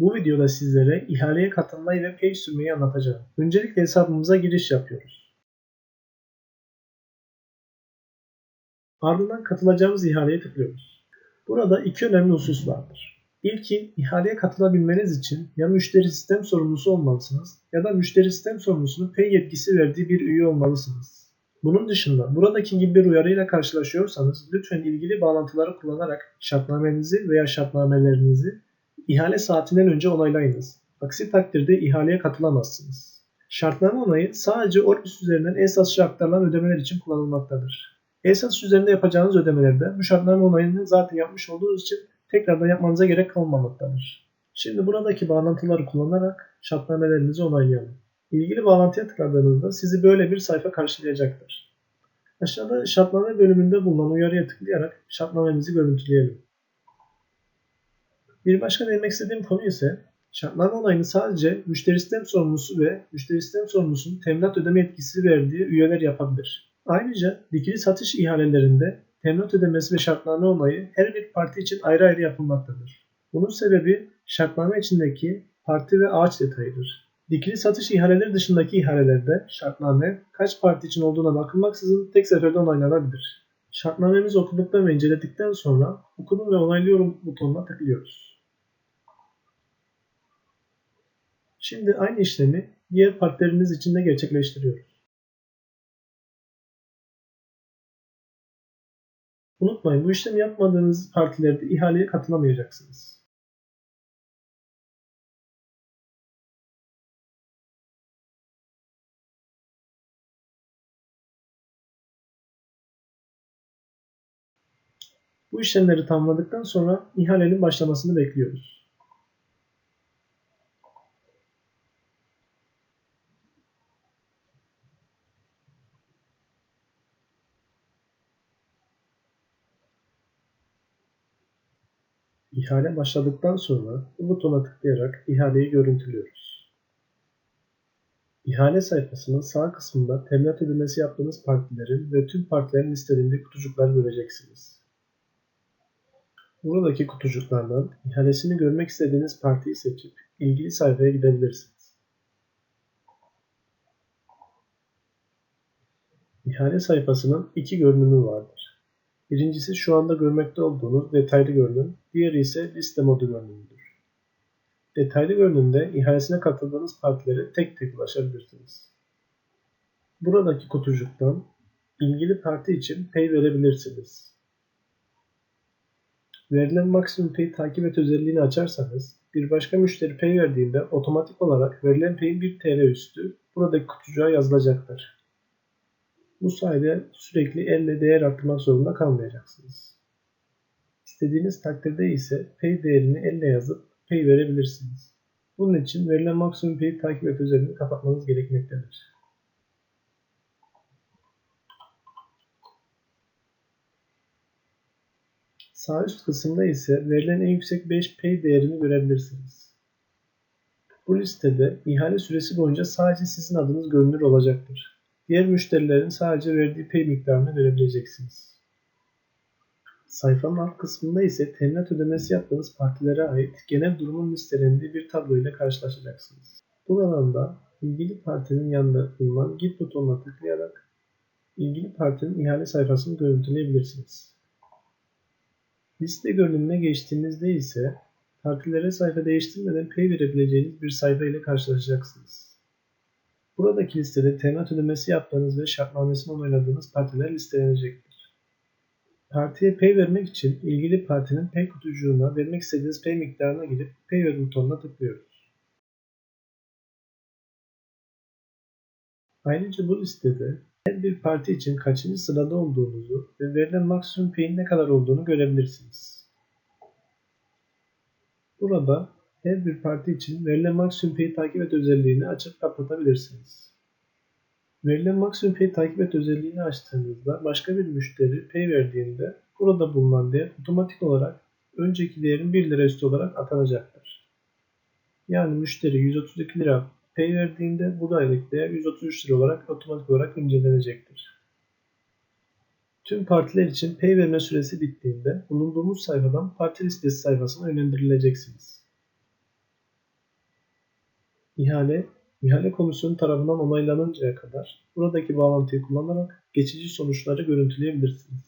Bu videoda sizlere ihaleye katılmayı ve pay sürmeyi anlatacağım. Öncelikle hesabımıza giriş yapıyoruz. Ardından katılacağımız ihaleye tıklıyoruz. Burada iki önemli husus vardır. İlki ihaleye katılabilmeniz için ya müşteri sistem sorumlusu olmalısınız ya da müşteri sistem sorumlusunun pay yetkisi verdiği bir üye olmalısınız. Bunun dışında buradaki gibi bir uyarıyla karşılaşıyorsanız lütfen ilgili bağlantıları kullanarak şartnamenizi veya şartnamelerinizi ihale saatinden önce onaylayınız. Aksi takdirde ihaleye katılamazsınız. Şartname onayı sadece Orbis üzerinden e-satışa aktarılan ödemeler için kullanılmaktadır. E-satış üzerinde yapacağınız ödemelerde bu şartname onayını zaten yapmış olduğunuz için tekrardan yapmanıza gerek kalmamaktadır. Şimdi buradaki bağlantıları kullanarak şartnamelerinizi onaylayalım. İlgili bağlantıya tıkladığınızda sizi böyle bir sayfa karşılayacaktır. Aşağıda şartname bölümünde bulunan uyarıya tıklayarak şartnamemizi görüntüleyelim. Bir başka değinmek istediğim konu ise şartname onayını sadece müşteri sistem sorumlusu ve müşteri sistem sorumlusunun teminat ödeme yetkisi verdiği üyeler yapabilir. Ayrıca dikili satış ihalelerinde teminat ödemesi ve şartname onayı her bir parti için ayrı ayrı yapılmaktadır. Bunun sebebi şartname içindeki parti ve ağaç detayıdır. Dikili satış ihaleleri dışındaki ihalelerde şartname kaç parti için olduğuna bakılmaksızın tek seferde onaylanabilir. Şartnamemizi okuduktan ve inceledikten sonra okudum ve onaylıyorum butonuna tıklıyoruz. Şimdi aynı işlemi diğer partileriniz için de gerçekleştiriyoruz. Unutmayın bu işlemi yapmadığınız partilerde ihaleye katılamayacaksınız. Bu işlemleri tamamladıktan sonra ihalenin başlamasını bekliyoruz. İhale başladıktan sonra bu butona tıklayarak ihaleyi görüntülüyoruz. İhale sayfasının sağ kısmında teminat ödemesi yaptığınız partilerin ve tüm partilerin listelendiği kutucuklar göreceksiniz. Buradaki kutucuklardan ihalesini görmek istediğiniz partiyi seçip ilgili sayfaya gidebilirsiniz. İhale sayfasının iki görünümü vardır. Birincisi şu anda görmekte olduğunuz detaylı görünüm, diğeri ise liste modu görünümüdür. Detaylı görünümde ihalesine katıldığınız partilere tek tek ulaşabilirsiniz. Buradaki kutucuktan ilgili parti için pay verebilirsiniz. Verilen maksimum pay takip et özelliğini açarsanız bir başka müşteri pay verdiğinde otomatik olarak verilen pay'in 1 TL üstü buradaki kutucuğa yazılacaktır. Bu sayede sürekli elle değer arttırmak zorunda kalmayacaksınız. İstediğiniz takdirde ise pay değerini elle yazıp pay verebilirsiniz. Bunun için verilen maksimum pay takip et özelliğini kapatmanız gerekmektedir. Sağ üst kısımda ise verilen en yüksek 5 pay değerini görebilirsiniz. Bu listede ihale süresi boyunca sadece sizin adınız görünür olacaktır. Diğer müşterilerin sadece verdiği pay miktarını görebileceksiniz. Sayfanın alt kısmında ise teminat ödemesi yaptığınız partilere ait genel durumun listelendiği bir tablo ile karşılaşacaksınız. Bu alanda ilgili partinin yanında bulunan Git butonuna tıklayarak ilgili partinin ihale sayfasını görüntüleyebilirsiniz. Liste görünümüne geçtiğinizde ise partilere sayfa değiştirmeden pay verebileceğiniz bir sayfa ile karşılaşacaksınız. Buradaki listede teminat ödemesi yaptığınız ve şartnamesini onayladığınız partiler listelenecektir. Partiye pay vermek için ilgili partinin pay kutucuğuna vermek istediğiniz pay miktarına girip pay ver butonuna tıklıyoruz. Ayrıca bu listede her bir parti için kaçıncı sırada olduğunuzu ve verilen maksimum pay'in ne kadar olduğunu görebilirsiniz. Burada her bir parti için verilen maksimum pay'i takip et özelliğini açıp kapatabilirsiniz. Verilen maksimum pay'i takip et özelliğini açtığınızda başka bir müşteri pay verdiğinde burada bulunan değer otomatik olarak önceki değerin 1 lira üstü olarak atanacaktır. Yani müşteri 132 lira pay verdiğinde bu aylık değer 133 lira olarak otomatik olarak güncellenecektir. Tüm partiler için pay verme süresi bittiğinde bulunduğumuz sayfadan parti listesi sayfasına yönlendirileceksiniz. ihale, ihale komisyonu tarafından onaylanıncaya kadar buradaki bağlantıyı kullanarak geçici sonuçları görüntüleyebilirsiniz.